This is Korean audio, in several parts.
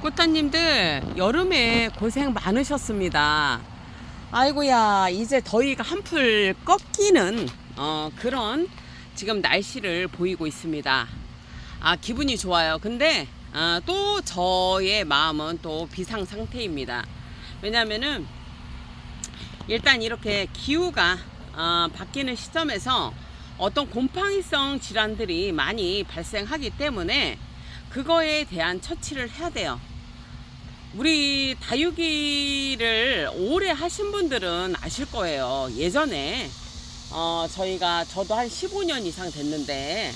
꽃다님들 여름에 고생 많으셨습니다. 아이고야 이제 더위가 한풀 꺾이는 어, 그런 지금 날씨를 보이고 있습니다. 아 기분이 좋아요. 근데 아, 또 저의 마음은 또 비상 상태입니다. 왜냐면은 일단 이렇게 기후가 어, 바뀌는 시점에서 어떤 곰팡이성 질환들이 많이 발생하기 때문에 그거에 대한 처치를 해야 돼요. 우리 다육이를 오래 하신 분들은 아실 거예요. 예전에 어, 저희가 저도 한 15년 이상 됐는데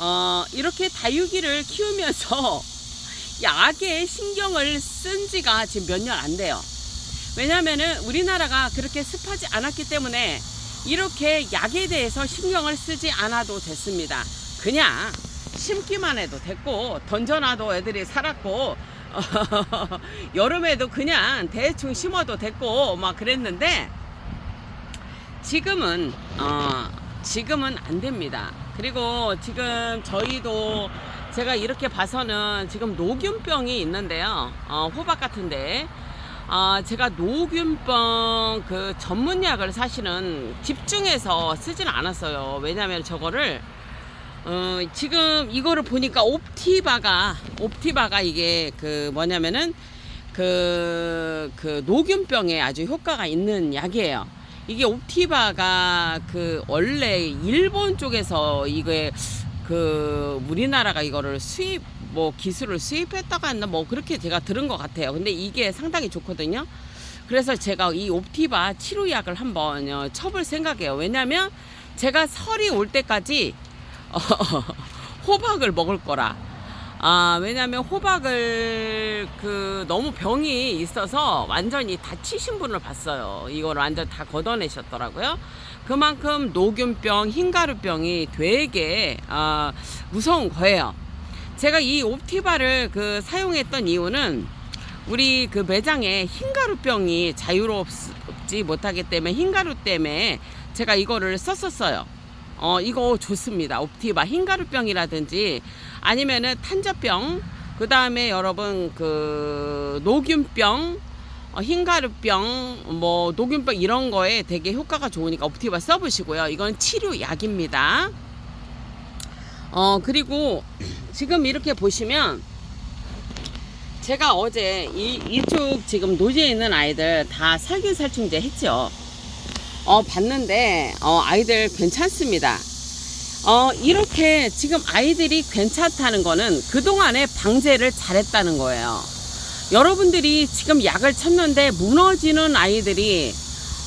어, 이렇게 다육이를 키우면서 약에 신경을 쓴 지가 지금 몇 년 안 돼요. 왜냐면은 우리나라가 그렇게 습하지 않았기 때문에 이렇게 약에 대해서 신경을 쓰지 않아도 됐습니다. 그냥 심기만 해도 됐고 던져놔도 애들이 살았고 여름에도 그냥 대충 심어도 됐고 막 그랬는데 지금은 어 지금은 안 됩니다. 그리고 지금 저희도 제가 이렇게 봐서는 지금 노균병이 있는데요. 어, 호박 같은데 아, 제가 노균병 그 전문약을 사실은 집중해서 쓰진 않았어요. 왜냐면 저거를 어, 지금 이거를 보니까 옵티바가 옵티바가 이게 그 뭐냐면은 그, 그 노균병에 아주 효과가 있는 약이에요. 이게 옵티바가 그 원래 일본 쪽에서 이게 그 우리나라가 이거를 수입 뭐 기술을 수입했다고 했나 뭐 그렇게 제가 들은 것 같아요. 근데 이게 상당히 좋거든요. 그래서 제가 이 옵티바 치료약을 한번 어, 쳐볼 생각이에요. 왜냐면 제가 설이 올 때까지 어, 호박을 먹을 거라. 아, 왜냐면 호박을 그 너무 병이 있어서 완전히 다치신 분을 봤어요. 이걸 완전 다 걷어내셨더라고요. 그만큼 노균병, 흰가루병이 되게 아, 무서운 거예요. 제가 이 옵티바를 그 사용했던 이유는 우리 그 매장에 흰가루병이 자유롭지 못하기 때문에 흰가루 때문에 제가 이거를 썼었어요. 어, 이거 좋습니다. 옵티바 흰가루병이라든지 아니면은 탄저병, 그 다음에 여러분 그 노균병, 어, 흰가루병, 뭐 노균병 이런 거에 되게 효과가 좋으니까 옵티바 써보시고요. 이건 치료약입니다. 어 그리고 지금 이렇게 보시면 제가 어제 이, 이쪽 지금 노지에 있는 아이들 다 살균살충제 했죠. 어, 봤는데, 어, 아이들 괜찮습니다. 어, 이렇게 지금 아이들이 괜찮다는 거는 그동안에 방제를 잘했다는 거예요. 여러분들이 지금 약을 쳤는데 무너지는 아이들이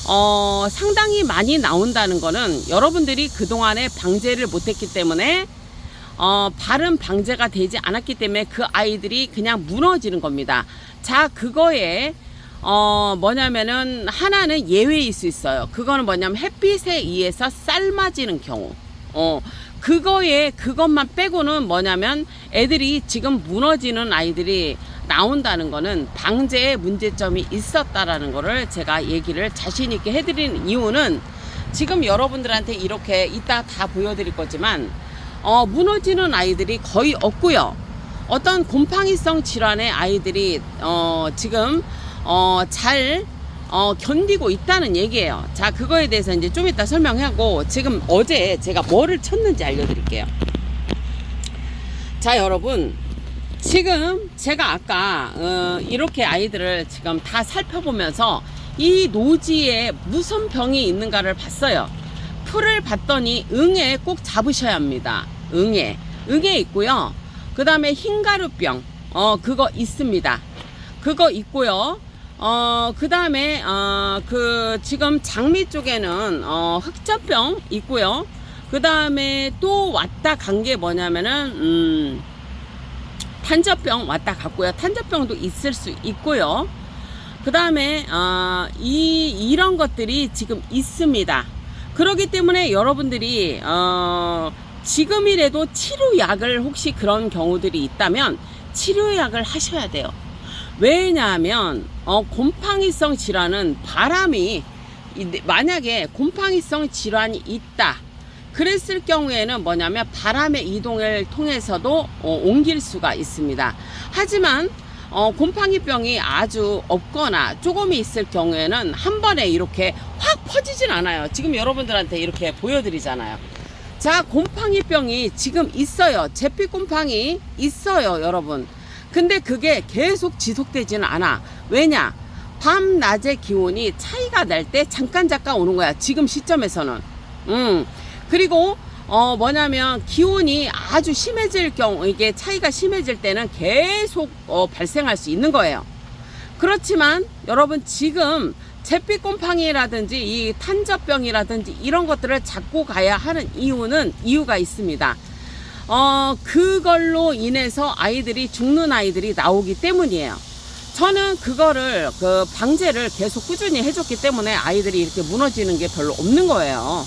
어, 상당히 많이 나온다는 거는 여러분들이 그동안에 방제를 못했기 때문에 어, 바른 방제가 되지 않았기 때문에 그 아이들이 그냥 무너지는 겁니다. 자, 그거에 어, 뭐냐면은 하나는 예외일 수 있어요. 그거는 뭐냐면 햇빛에 의해서 삶아지는 경우. 어, 그거에 그것만 빼고는 뭐냐면 애들이 지금 무너지는 아이들이 나온다는 거는 방제에 문제점이 있었다라는 거를 제가 얘기를 자신 있게 해드리는 이유는 지금 여러분들한테 이렇게 이따 다 보여드릴 거지만 어, 무너지는 아이들이 거의 없고요. 어떤 곰팡이성 질환의 아이들이 어, 지금 어, 잘 어, 견디고 있다는 얘기예요. 자, 그거에 대해서 이제 좀 이따 설명하고 지금 어제 제가 뭐를 쳤는지 알려드릴게요. 자, 여러분. 지금 제가 아까 어, 이렇게 아이들을 지금 다 살펴보면서 이 노지에 무슨 병이 있는가를 봤어요. 풀을 봤더니 응애 꼭 잡으셔야 합니다. 응애. 응애 있고요. 그 다음에 흰가루병. 어, 그거 있습니다. 그거 있고요. 어, 그 다음에, 어, 그, 지금 장미 쪽에는, 어, 흑자병 있고요. 그 다음에 또 왔다 간 게 뭐냐면은, 음, 탄저병 왔다 갔고요. 탄저병도 있을 수 있고요. 그 다음에, 어, 이, 이런 것들이 지금 있습니다. 그렇기 때문에 여러분들이, 어, 지금이라도 치료약을 혹시 그런 경우들이 있다면 치료약을 하셔야 돼요. 왜냐하면 어, 곰팡이성 질환은 바람이 이- 만약에 곰팡이성 질환이 있다. 그랬을 경우에는 뭐냐면 바람의 이동을 통해서도 어, 옮길 수가 있습니다. 하지만 어, 곰팡이병이 아주 없거나 조금 있을 경우에는 한 번에 이렇게 확 퍼지진 않아요. 지금 여러분들한테 이렇게 보여드리잖아요. 자, 곰팡이병이 지금 있어요. 제피곰팡이 있어요, 여러분. 근데 그게 계속 지속되지는 않아. 왜냐? 밤, 낮의 기온이 차이가 날 때 잠깐 잠깐 오는 거야. 지금 시점에서는. 음. 그리고 어 뭐냐면 기온이 아주 심해질 경우 이게 차이가 심해질 때는 계속 어 발생할 수 있는 거예요. 그렇지만 여러분 지금 잿빛 곰팡이라든지 이 탄저병이라든지 이런 것들을 잡고 가야 하는 이유는 이유가 있습니다. 어 그걸로 인해서 아이들이 죽는 아이들이 나오기 때문이에요. 저는 그거를 그 방제를 계속 꾸준히 해줬기 때문에 아이들이 이렇게 무너지는 게 별로 없는 거예요.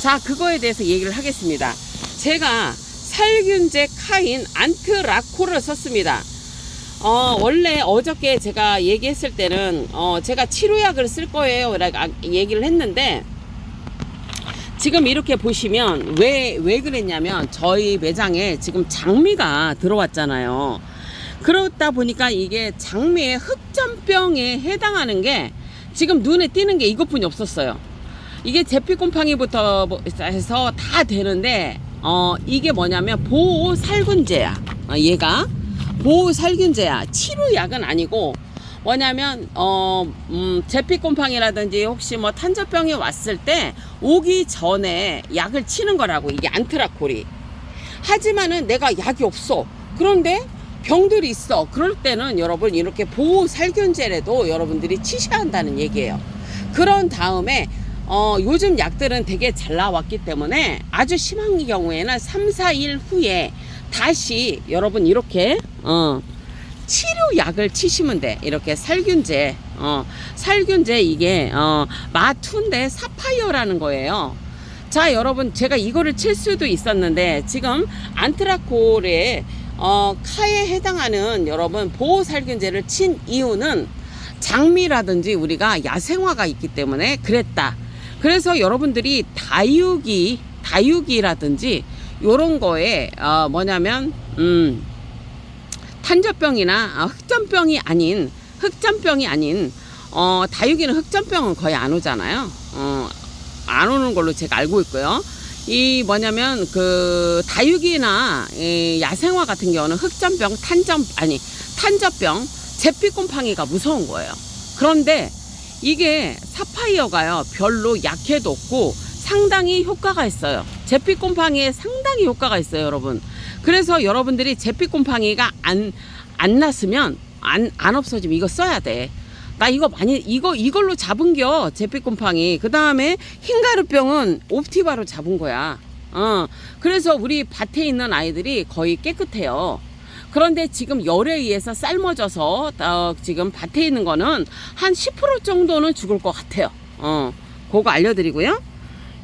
자, 그거에 대해서 얘기를 하겠습니다. 제가 살균제 카인 안트라코를 썼습니다. 어, 원래 어저께 제가 얘기했을 때는, 어, 제가 치료약을 쓸 거예요. 라고 아- 얘기를 했는데, 지금 이렇게 보시면, 왜, 왜 그랬냐면, 저희 매장에 지금 장미가 들어왔잖아요. 그렇다 보니까 이게 장미의 흑점병에 해당하는 게, 지금 눈에 띄는 게 이것뿐이 없었어요. 이게 제피곰팡이부터 뭐 해서 다 되는데 어 이게 뭐냐면 보호 살균제야. 어, 얘가 보호 살균제야. 치료약은 아니고 뭐냐면 어 음, 제피곰팡이라든지 혹시 뭐 탄저병이 왔을 때 오기 전에 약을 치는 거라고 이게 안트라콜이. 하지만은 내가 약이 없어. 그런데 병들이 있어. 그럴 때는 여러분 이렇게 보호 살균제라도 여러분들이 치셔야 한다는 얘기예요. 그런 다음에 어, 요즘 약들은 되게 잘 나왔기 때문에 아주 심한 경우에는 3, 4일 후에 다시 여러분 이렇게 어, 치료약을 치시면 돼. 이렇게 살균제. 어, 살균제 이게 어, 마투인데 사파이어라는 거예요. 자, 여러분 제가 이거를 칠 수도 있었는데 지금 안트라콜의 어, 카에 해당하는 여러분 보호 살균제를 친 이유는 장미라든지 우리가 야생화가 있기 때문에 그랬다. 그래서 여러분들이 다육이 다육이라든지 요런 거에 어 뭐냐면 음 탄저병이나 어, 흑점병이 아닌 흑점병이 아닌 어 다육이는 흑점병은 거의 안 오잖아요. 어 안 오는 걸로 제가 알고 있고요. 이 뭐냐면 그 다육이나 이 야생화 같은 경우는 흑점병, 탄점 아니 탄저병, 제피곰팡이가 무서운 거예요. 그런데 이게 사파이어가요 별로 약해도 없고 상당히 효과가 있어요. 제피곰팡이에 상당히 효과가 있어요, 여러분. 그래서 여러분들이 제피곰팡이가 안 안 났으면 안 안 없어지면 이거 써야 돼. 나 이거 많이 이거 이걸로 잡은 겨 제피곰팡이. 그 다음에 흰가루병은 옵티바로 잡은 거야. 어 그래서 우리 밭에 있는 아이들이 거의 깨끗해요. 그런데 지금 열에 의해서 삶아져서 어, 지금 밭에 있는 거는 한 10% 정도는 죽을 것 같아요. 어, 그거 알려드리고요.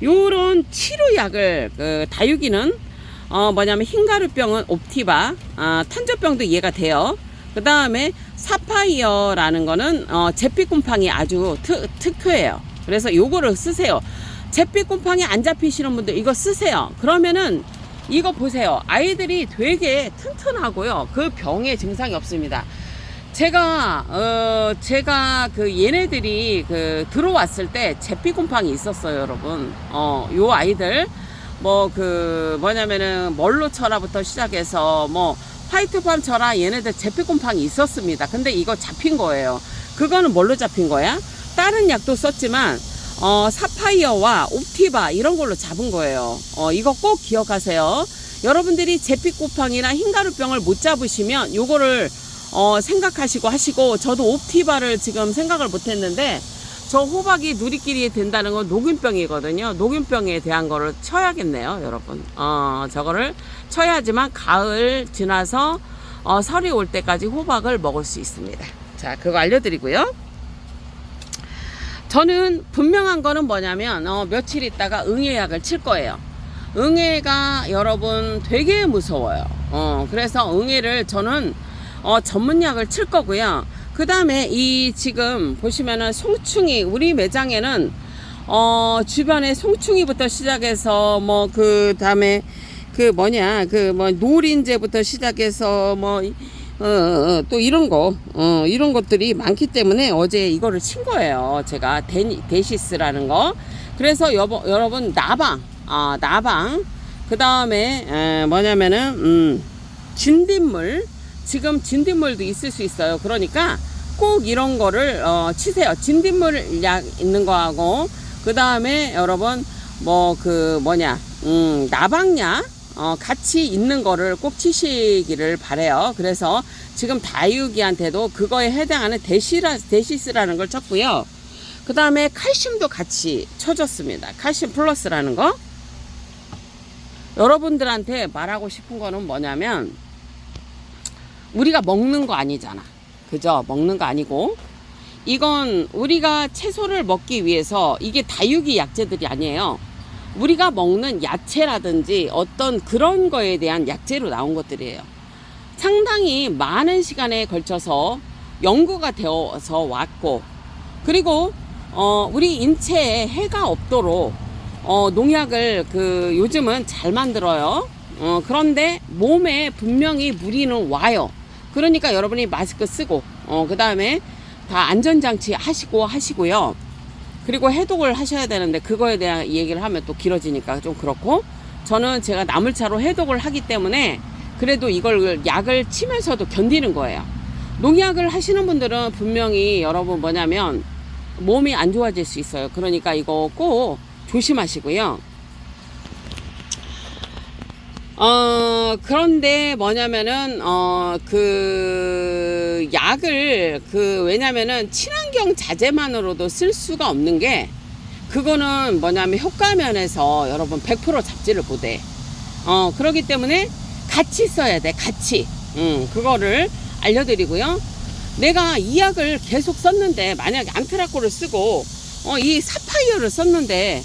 요런 치료약을 그 다육이는 어 뭐냐면 흰가루병은 옵티바, 아, 탄저병도 이해가 돼요. 그 다음에 사파이어라는 거는 어, 제피곰팡이 아주 특, 특효예요. 그래서 요거를 쓰세요. 제피곰팡이 안 잡히시는 분들 이거 쓰세요. 그러면은 이거 보세요. 아이들이 되게 튼튼하고요. 그 병에 증상이 없습니다. 제가 어 제가 그 얘네들이 그 들어왔을 때 제피곰팡이 있었어요, 여러분. 어요 아이들 뭐 그 뭐냐면은 멀로철화부터 시작해서 뭐 화이트팜 철화 얘네들 제피곰팡이 있었습니다. 근데 이거 잡힌 거예요. 그거는 뭘로 잡힌 거야? 다른 약도 썼지만 어, 사파이어와 옵티바 이런 걸로 잡은 거예요. 어, 이거 꼭 기억하세요. 여러분들이 제피곰팡이나 흰가루병을 못 잡으시면 요거를 어, 생각하시고 하시고 저도 옵티바를 지금 생각을 못 했는데 저 호박이 누리끼리 된다는 건 녹균병이거든요. 녹균병에 대한 거를 쳐야겠네요, 여러분. 어, 저거를 쳐야지만 가을 지나서 어, 설이 올 때까지 호박을 먹을 수 있습니다. 자, 그거 알려드리고요. 저는 분명한 거는 뭐냐면 어, 며칠 있다가 응애약을 칠 거예요. 응애가 여러분 되게 무서워요. 어, 그래서 응애를 저는 어, 전문약을 칠 거고요. 그 다음에 이 지금 보시면은 송충이 우리 매장에는 어, 주변에 송충이부터 시작해서 뭐 그 다음에 그 뭐냐 그 뭐 노린제부터 시작해서 뭐 어, 어, 또 이런 거, 어, 이런 것들이 많기 때문에 어제 이거를 친 거예요. 제가 데, 데시스라는 거. 그래서 여보, 여러분, 나방, 아, 나방. 그 다음에, 뭐냐면은, 음, 진딧물. 지금 진딧물도 있을 수 있어요. 그러니까 꼭 이런 거를, 어, 치세요. 진딧물 약 있는 거하고, 그 다음에 여러분, 뭐, 그, 뭐냐, 음, 나방약. 어, 같이 있는 거를 꼭 치시기를 바래요. 그래서 지금 다육이한테도 그거에 해당하는 데시라, 데시스라는 걸 쳤고요. 그 다음에 칼슘도 같이 쳐줬습니다. 칼슘 플러스라는 거. 여러분들한테 말하고 싶은 거는 뭐냐면, 우리가 먹는 거 아니잖아. 그죠? 먹는 거 아니고. 이건 우리가 채소를 먹기 위해서 이게 다육이 약재들이 아니에요. 우리가 먹는 야채라든지 어떤 그런 거에 대한 약재로 나온 것들이에요. 상당히 많은 시간에 걸쳐서 연구가 되어서 왔고, 그리고 어, 우리 인체에 해가 없도록 어, 농약을 그 요즘은 잘 만들어요. 어, 그런데 몸에 분명히 무리는 와요. 그러니까 여러분이 마스크 쓰고, 어, 그 다음에 다 안전장치 하시고 하시고요. 그리고 해독을 하셔야 되는데 그거에 대한 얘기를 하면 또 길어지니까 좀 그렇고 저는 제가 나물차로 해독을 하기 때문에 그래도 이걸 약을 치면서도 견디는 거예요. 농약을 하시는 분들은 분명히 여러분 뭐냐면 몸이 안 좋아질 수 있어요. 그러니까 이거 꼭 조심하시고요. 어, 그런데 뭐냐면은, 어, 그, 약을, 그, 왜냐면은 친환경 자재만으로도 쓸 수가 없는 게, 그거는 뭐냐면 효과 면에서 여러분 100% 잡지를 못해. 어, 그러기 때문에 같이 써야 돼, 같이. 음, 그거를 알려드리고요. 내가 이 약을 계속 썼는데, 만약에 앙트라코를 쓰고, 어, 이 사파이어를 썼는데,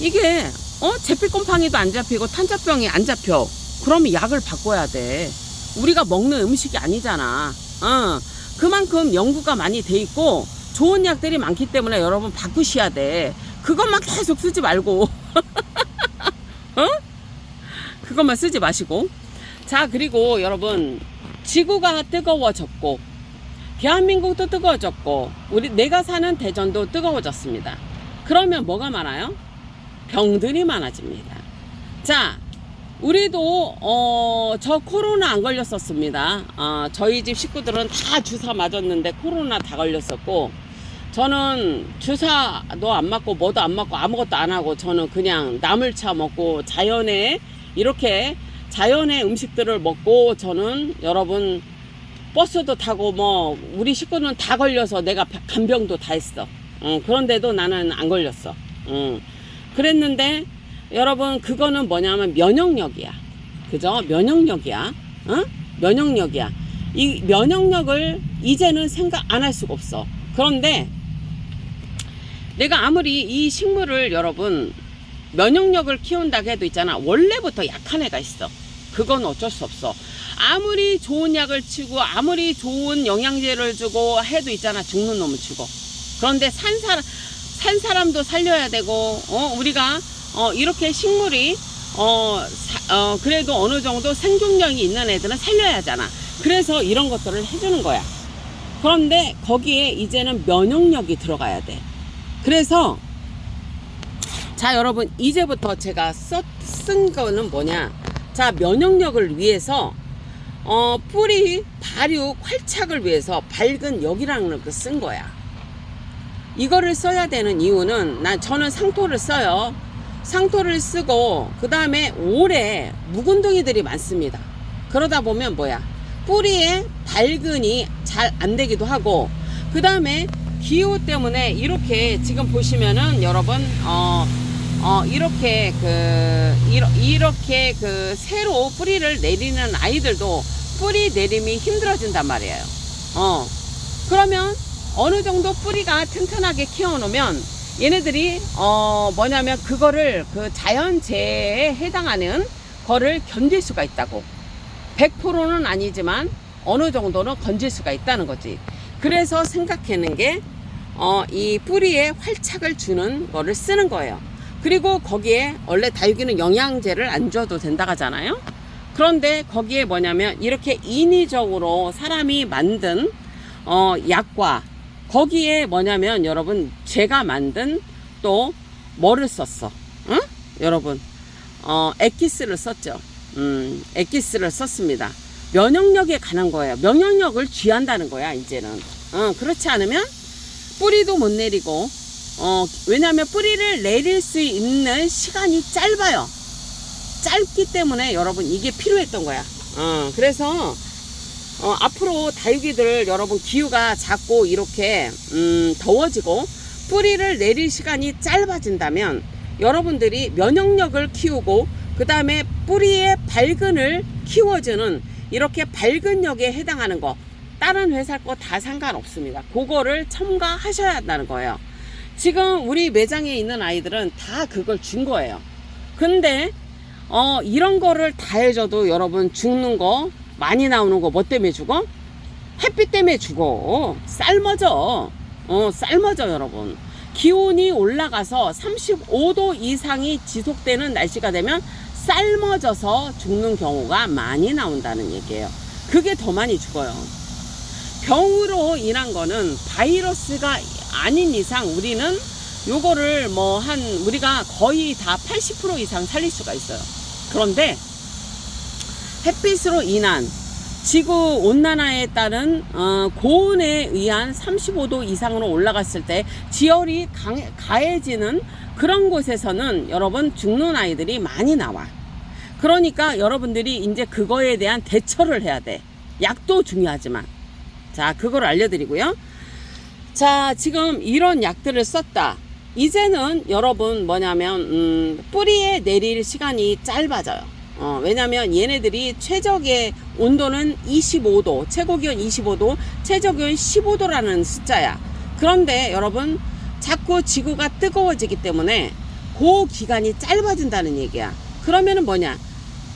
이게 어? 제필곰팡이도 안 잡히고 탄자병이 안 잡혀. 그러면 약을 바꿔야 돼. 우리가 먹는 음식이 아니잖아. 어. 그만큼 연구가 많이 돼 있고 좋은 약들이 많기 때문에 여러분 바꾸셔야 돼. 그것만 계속 쓰지 말고. 어? 그것만 쓰지 마시고. 자 그리고 여러분 지구가 뜨거워졌고 대한민국도 뜨거워졌고 우리 내가 사는 대전도 뜨거워졌습니다. 그러면 뭐가 많아요? 병들이 많아집니다. 자, 우리도 어, 저 코로나 안 걸렸었습니다. 어, 저희 집 식구들은 다 주사 맞았는데 코로나 다 걸렸었고 저는 주사도 안 맞고 뭐도 안 맞고 아무것도 안 하고 저는 그냥 나물 차 먹고 자연에 이렇게 자연의 음식들을 먹고 저는 여러분 버스도 타고 뭐 우리 식구는 다 걸려서 내가 간병도 다 했어. 어, 그런데도 나는 안 걸렸어. 어. 그랬는데 여러분 그거는 뭐냐면 면역력이야. 그죠? 면역력이야. 어? 면역력이야. 이 면역력을 이제는 생각 안 할 수가 없어. 그런데 내가 아무리 이 식물을 여러분 면역력을 키운다고 해도 있잖아. 원래부터 약한 애가 있어. 그건 어쩔 수 없어. 아무리 좋은 약을 치고 아무리 좋은 영양제를 주고 해도 있잖아. 죽는 놈은 죽어. 그런데 산 사람 산 사람도 살려야 되고 어 우리가 어 이렇게 식물이 어, 사, 어 그래도 어느 정도 생존력이 있는 애들은 살려야 하잖아. 그래서 이런 것들을 해주는 거야. 그런데 거기에 이제는 면역력이 들어가야 돼. 그래서 자 여러분 이제부터 제가 썼, 쓴 거는 뭐냐 자 면역력을 위해서 어 뿌리 발육 활착을 위해서 밝은 역이라는 걸 쓴 거야 이거를 써야 되는 이유는 난 저는 상토를 써요. 상토를 쓰고 그 다음에 올해 묵은둥이들이 많습니다. 그러다 보면 뭐야? 뿌리에 밝은이 잘 안 되기도 하고 그 다음에 기후 때문에 이렇게 지금 보시면은 여러분 어, 어 이렇게 그 이러, 이렇게 그 새로 뿌리를 내리는 아이들도 뿌리 내림이 힘들어진단 말이에요. 어. 그러면 어느 정도 뿌리가 튼튼하게 키워놓으면 얘네들이 어 뭐냐면 그거를 그 자연재해에 해당하는 거를 견딜 수가 있다고 100%는 아니지만 어느 정도는 건질 수가 있다는 거지. 그래서 생각하는 게, 어, 이 뿌리에 활착을 주는 거를 쓰는 거예요. 그리고 거기에 원래 다육이는 영양제를 안 줘도 된다 하잖아요. 그런데 거기에 뭐냐면 이렇게 인위적으로 사람이 만든 어, 약과 거기에 뭐냐면 여러분 제가 만든 또 뭐를 썼어? 응? 여러분 어, 엑기스를 썼죠. 음, 엑기스를 썼습니다. 면역력에 관한 거예요. 면역력을 쥐한다는 거야 이제는. 어, 그렇지 않으면 뿌리도 못 내리고 어, 왜냐하면 뿌리를 내릴 수 있는 시간이 짧아요. 짧기 때문에 여러분 이게 필요했던 거야. 어, 그래서 어, 앞으로 다육이들 여러분 기후가 자꾸 이렇게 음, 더워지고 뿌리를 내릴 시간이 짧아진다면 여러분들이 면역력을 키우고 그 다음에 뿌리의 발근을 키워주는 이렇게 발근력에 해당하는 거 다른 회사 거 다 상관없습니다. 그거를 첨가하셔야 한다는 거예요. 지금 우리 매장에 있는 아이들은 다 그걸 준 거예요. 근데 어 이런 거를 다 해줘도 여러분 죽는 거 많이 나오는 거 뭐 때문에 죽어? 햇빛 때문에 죽어. 삶아져. 어 삶아져 여러분. 기온이 올라가서 35도 이상이 지속되는 날씨가 되면 삶아져서 죽는 경우가 많이 나온다는 얘기예요. 그게 더 많이 죽어요. 병으로 인한 거는 바이러스가 아닌 이상 우리는 요거를 뭐 한 우리가 거의 다 80% 이상 살릴 수가 있어요. 그런데 햇빛으로 인한 지구 온난화에 따른 어, 고온에 의한 35도 이상으로 올라갔을 때 지열이 강, 가해지는 그런 곳에서는 여러분 죽는 아이들이 많이 나와. 그러니까 여러분들이 이제 그거에 대한 대처를 해야 돼. 약도 중요하지만. 자, 그걸 알려드리고요. 자, 지금 이런 약들을 썼다. 이제는 여러분 뭐냐면, 음, 뿌리에 내릴 시간이 짧아져요. 어, 왜냐면 얘네들이 최적의 온도는 25도, 최고 기온 25도, 최저 기온 15도라는 숫자야. 그런데 여러분, 자꾸 지구가 뜨거워지기 때문에 그 기간이 짧아진다는 얘기야. 그러면은 뭐냐?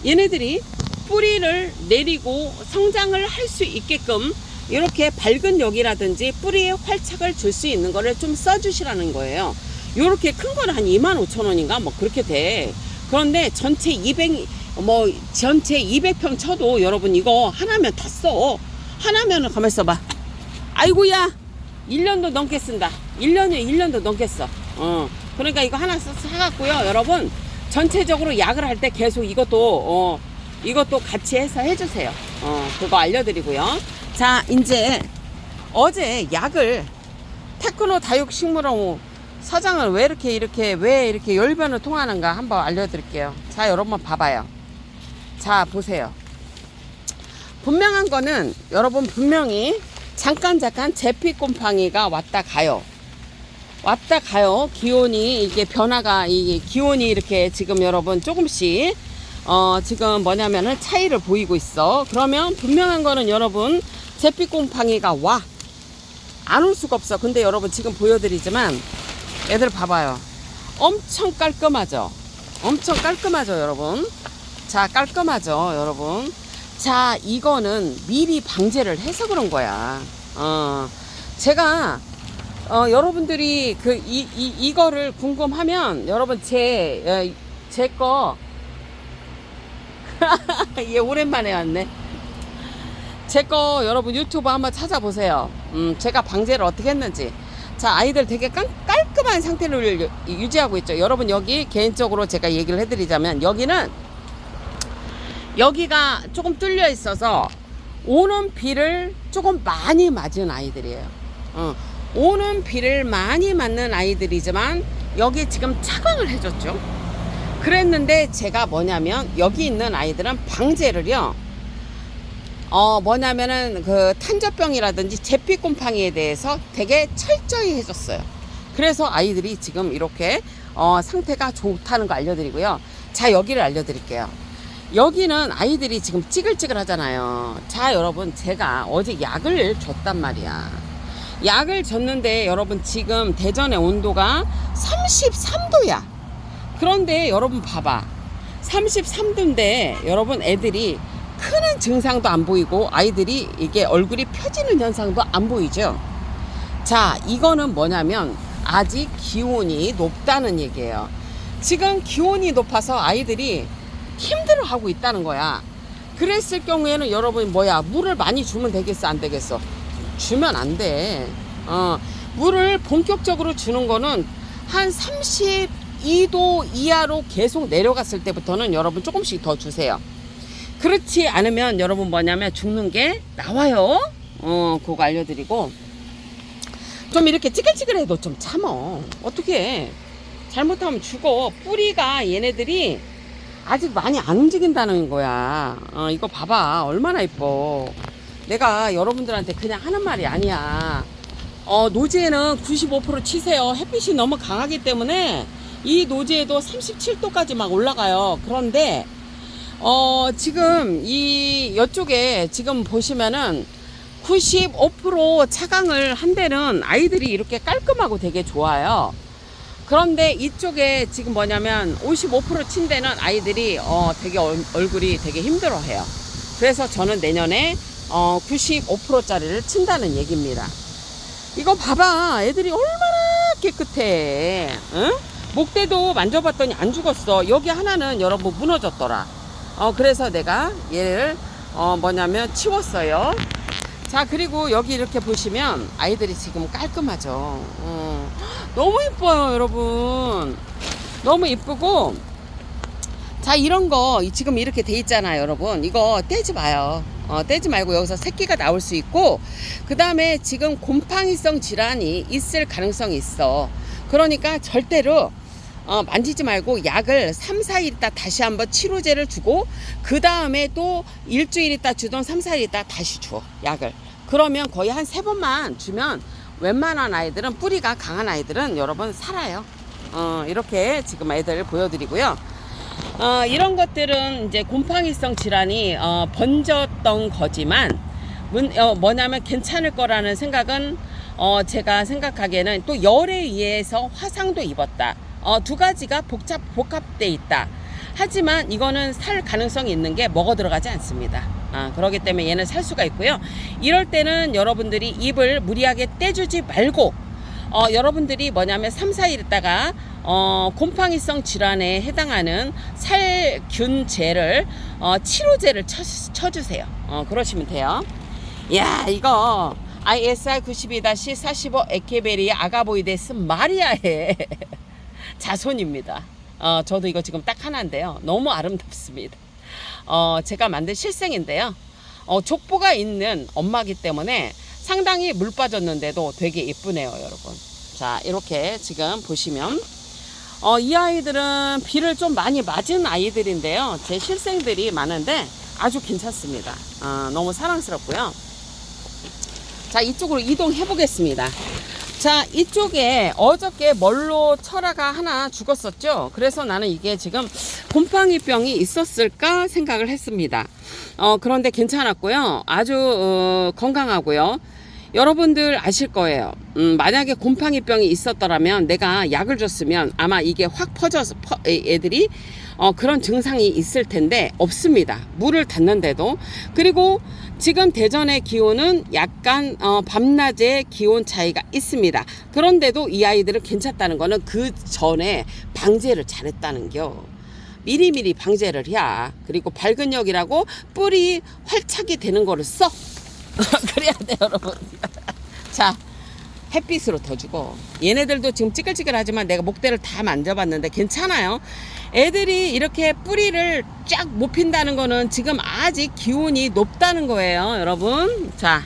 얘네들이 뿌리를 내리고 성장을 할 수 있게끔 이렇게 밝은 역이라든지 뿌리에 활착을 줄 수 있는 거를 좀 써주시라는 거예요. 요렇게 큰 거는 한 2만 5천 원인가 뭐 그렇게 돼. 그런데 전체 200, 뭐 전체 200평 쳐도 여러분 이거 하나면 다 써. 하나면은 가만 있어 봐. 아이고야 1년도 넘게 쓴다. 1년에 1년도 넘게 써. 어. 그러니까 이거 하나 사- 사갖고요. 여러분 전체적으로 약을 할 때 계속 이것도 어 이것도 같이 해서 해 주세요. 어 그거 알려 드리고요. 자 이제 어제 약을 테크노 다육 식물원 사장을 왜 이렇게 이렇게 왜 이렇게 열변을 통하는가 한번 알려드릴게요. 자 여러분 봐봐요. 자 보세요. 분명한 거는 여러분 분명히 잠깐 잠깐 제피 곰팡이가 왔다 가요. 왔다 가요. 기온이 이게 변화가 이 기온이 이렇게 지금 여러분 조금씩 어 지금 뭐냐면은 차이를 보이고 있어. 그러면 분명한 거는 여러분 제피 곰팡이가 와. 안 올 수가 없어. 근데 여러분 지금 보여드리지만 애들 봐봐요. 엄청 깔끔하죠. 엄청 깔끔하죠, 여러분. 자, 깔끔하죠, 여러분. 자, 이거는 미리 방제를 해서 그런 거야. 어, 제가 어, 여러분들이 그 이 이 이 거를 궁금하면 여러분 제 제 거 얘 오랜만에 왔네. 제 거 여러분 유튜브 한번 찾아보세요. 음, 제가 방제를 어떻게 했는지. 자, 아이들 되게 깔, 깔끔한 상태를 유- 유지하고 있죠. 여러분 여기 개인적으로 제가 얘기를 해드리자면 여기는 여기가 조금 뚫려 있어서 오는 비를 조금 많이 맞은 아이들이에요. 어, 오는 비를 많이 맞는 아이들이지만 여기 지금 차광을 해줬죠. 그랬는데 제가 뭐냐면 여기 있는 아이들은 방제를요. 어 뭐냐면은 그 탄저병이라든지 제피곰팡이에 대해서 되게 철저히 해줬어요. 그래서 아이들이 지금 이렇게 어 상태가 좋다는 거 알려드리고요. 자 여기를 알려드릴게요. 여기는 아이들이 지금 찌글찌글 하잖아요. 자 여러분 제가 어제 약을 줬단 말이야. 약을 줬는데 여러분 지금 대전의 온도가 33도야. 그런데 여러분 봐봐. 33도인데 여러분 애들이 크는 증상도 안 보이고 아이들이 이게 얼굴이 펴지는 현상도 안 보이죠. 자, 이거는 뭐냐면 아직 기온이 높다는 얘기예요. 지금 기온이 높아서 아이들이 힘들어 하고 있다는 거야. 그랬을 경우에는 여러분 뭐야 물을 많이 주면 되겠어 안 되겠어 주면 안 돼. 어, 물을 본격적으로 주는 거는 한 32도 이하로 계속 내려갔을 때부터는 여러분 조금씩 더 주세요. 그렇지 않으면 여러분 뭐냐면 죽는 게 나와요. 어, 그거 알려드리고 좀 이렇게 찌글찌글해도 좀 참어. 어떻게 잘못하면 죽어. 뿌리가 얘네들이 아직 많이 안 움직인다는 거야. 어, 이거 봐봐. 얼마나 이뻐. 내가 여러분들한테 그냥 하는 말이 아니야. 어, 노지에는 95% 치세요. 햇빛이 너무 강하기 때문에 이 노지에도 37도까지 막 올라가요. 그런데 어, 지금 이 이쪽에 지금 보시면은 95% 차강을 한 데는 아이들이 이렇게 깔끔하고 되게 좋아요. 그런데 이쪽에 지금 뭐냐면 55%친 데는 아이들이 어 되게 얼, 얼굴이 되게 힘들어해요. 그래서 저는 내년에 어 95%짜리를 친다는 얘기입니다. 이거 봐봐, 애들이 얼마나 깨끗해. 응? 목대도 만져봤더니 안 죽었어. 여기 하나는 여러분 무너졌더라. 어 그래서 내가 얘를 어 뭐냐면 치웠어요. 자 그리고 여기 이렇게 보시면 아이들이 지금 깔끔하죠. 어, 너무 이뻐요, 여러분. 너무 이쁘고 자 이런 거 지금 이렇게 돼 있잖아요, 여러분. 이거 떼지 마요. 어, 떼지 말고 여기서 새끼가 나올 수 있고 그 다음에 지금 곰팡이성 질환이 있을 가능성이 있어. 그러니까 절대로 어, 만지지 말고 약을 3, 4일 있다 다시 한번 치료제를 주고 그 다음에 또 일주일 있다 주던 3, 4일 있다 다시 줘 약을. 그러면 거의 한 세 번만 주면 웬만한 아이들은 뿌리가 강한 아이들은 여러분 살아요. 어, 이렇게 지금 애들 보여드리고요. 어, 이런 것들은 이제 곰팡이성 질환이 어, 번졌던 거지만 문, 어, 뭐냐면 괜찮을 거라는 생각은 어, 제가 생각하기에는 또 열에 의해서 화상도 입었다. 어, 두 가지가 복잡 복합돼 있다. 하지만 이거는 살 가능성이 있는 게 먹어 들어가지 않습니다. 아, 그렇기 때문에 얘는 살 수가 있고요. 이럴 때는 여러분들이 입을 무리하게 떼주지 말고 어, 여러분들이 뭐냐면 3, 4일 있다가 어, 곰팡이성 질환에 해당하는 살균제를 어, 치료제를 쳐, 쳐주세요. 어, 그러시면 돼요. 야 이거 ISR 92-45 에케베리아 아가보이데스 마리아의 자손입니다. 어, 저도 이거 지금 딱 하나인데요. 너무 아름답습니다. 어, 제가 만든 실생인데요. 어, 족보가 있는 엄마기 때문에 상당히 물 빠졌는데도 되게 예쁘네요, 여러분. 자, 이렇게 지금 보시면 어, 이 아이들은 비를 좀 많이 맞은 아이들인데요. 제 실생들이 많은데 아주 괜찮습니다. 어, 너무 사랑스럽고요. 자, 이쪽으로 이동해 보겠습니다. 자, 이쪽에 어저께 멀로 철화가 하나 죽었었죠. 그래서 나는 이게 지금 곰팡이병이 있었을까 생각을 했습니다. 어, 그런데 괜찮았고요. 아주 어, 건강하고요. 여러분들 아실 거예요. 음, 만약에 곰팡이병이 있었더라면 내가 약을 줬으면 아마 이게 확 퍼져서 퍼, 애- 애들이 어, 그런 증상이 있을 텐데 없습니다. 물을 닿는데도 그리고 지금 대전의 기온은 약간 어, 밤낮의 기온 차이가 있습니다. 그런데도 이 아이들은 괜찮다는 거는 그 전에 방제를 잘했다는 겨. 미리미리 방제를 해야 그리고 밝은 역이라고 뿌리 활착이 되는 거를 써. 그래야 돼 여러분. 자 햇빛으로 더 주고 얘네들도 지금 찌글찌글하지만 내가 목대를 다 만져봤는데 괜찮아요. 애들이 이렇게 뿌리를 쫙 못 핀다는 거는 지금 아직 기온이 높다는 거예요, 여러분. 자,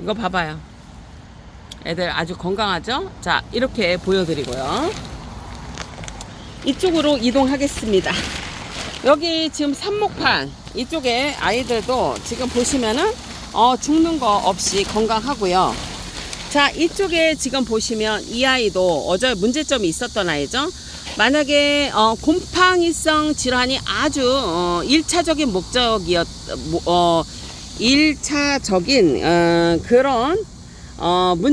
이거 봐봐요. 애들 아주 건강하죠? 자, 이렇게 보여드리고요. 이쪽으로 이동하겠습니다. 여기 지금 삽목판 이쪽에 아이들도 지금 보시면은 어, 죽는 거 없이 건강하고요. 자, 이쪽에 지금 보시면 이 아이도 어제 문제점이 있었던 아이죠. 만약에 어, 곰팡이성 질환이 아주 어, 1차적인 목적이었 어, 1차적인 어, 그런 어, 문제